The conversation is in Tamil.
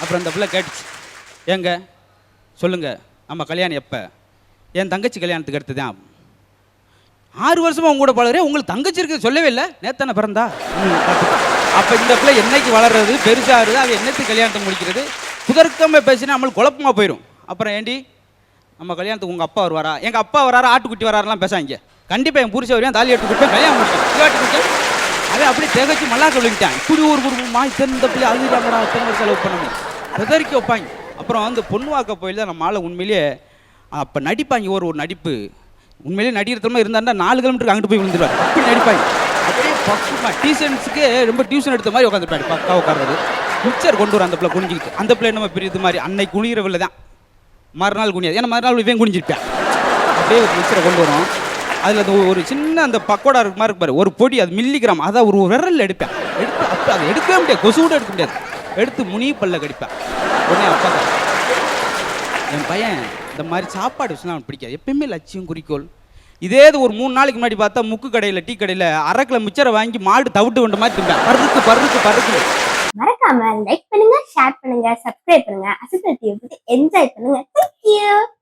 அப்புறம் அந்த பிள்ளை கேட்டுச்சு. ஏங்க சொல்லுங்க நம்ம கல்யாணம் எப்போ? என் தங்கச்சி கல்யாணத்துக்கு அடுத்து தான். ஆறு வருஷமா உங்க கூட பழகுறேன் உங்களுக்கு தங்கச்சி இருக்கு சொல்லவே இல்லை. நேத்தானே பிறந்தா? ம், அப்ப இந்த பிள்ளை என்னைக்கு வளர்றது பெருசாகிறது அது என்னத்துக்கு கல்யாணத்தை முடிக்கிறது? குதர்க்கமாக பேசினா நம்மளுக்கு குழப்பமா போயிடும் அப்புறம் ஏண்டி? நம்ம கல்யாணத்துக்கு உங்க அப்பா வருவாரா? எங்க அப்பா வராரா ஆட்டுக்குட்டி வராரெல்லாம் பேசாங்க கண்டிப்பா என் புரிச வரையும் தாலி எடுத்து கொடுப்பேன் கல்யாணம் முடிக்கும் பிள்ளை அப்படி அப்படியே திகச்சு மல்லாக்க விழுங்கிட்டான். இப்படி ஒரு குடும்பமா இத்தனை இந்த பிள்ளை அழுதாங்கடா இத்தனை வருஷம் செலவு பண்ணணும்? பெதறிக்க வைப்பாங்க. அப்புறம் அந்த பொண்ணுவாக்க போயில் தான் நம்ம ஆளை உண்மையிலேயே அப்போ நடிப்பாங்க. ஒரு ஒரு நடிப்பு. உண்மையிலேயே நடிகர்த்தமாக இருந்தாருன்னா நாலு கிலோமீட்டருக்கு அங்கிட்டு போய் விழுந்துருவார். அப்படி நடிப்பாங்க. அப்படியே பக்குமா டியூஷன்ஸுக்கு ரொம்ப டியூஷன் எடுத்த மாதிரி உட்காந்துருப்பாரு பக்கா உட்காருறது. மிக்சர் கொண்டு வரும் அந்த பிள்ளை குனிஞ்சிக்கிட்டு. அந்த பிள்ளை நம்ம பெரிய இது மாதிரி. அன்னைக்கு குனிகிறவில்லை தான் மறுநாள் குனியாது. ஏன்னா மறுநாள் இவன் குனிஞ்சிருப்பேன். அப்படியே ஒரு மிக்சரை கொண்டு வரும். அதில் அந்த ஒரு சின்ன அந்த பக்கோடா இருக்கு மாதிரி இருக்கு பாரு. ஒரு பொடி அது மில்லிகிராம் அதை ஒரு விரல்ல எடுப்பேன். எடுத்து அப்போ அதை எடுக்கவே முடியாது. கொசு கூட எடுக்க முடியாது. எடுத்து முனி பல்ல கடிப்பேன். உடனே அப்பா என் பையன் இந்த மாதிரி சாப்பாடு விஷயம் அவனுக்கு பிடிக்காது. எப்பயுமே லட்சியம் குறிக்கோள். இதே இது ஒரு மூணு நாளைக்கு முன்னாடி பார்த்தா முக்கு கடையில் டீ கடையில் அரை கிலோ மிச்சரை வாங்கி மாடு தவிட்டு கொண்ட மாதிரி திம்பேன். பருக்கு பருக்கு பருக்கு மறக்காம லைக் பண்ணுங்க ஷேர் பண்ணுங்க சப்ஸ்கிரைப் பண்ணுங்க. அசத்தல் என்ஜாய் பண்ணுங்க. தேங்க்யூ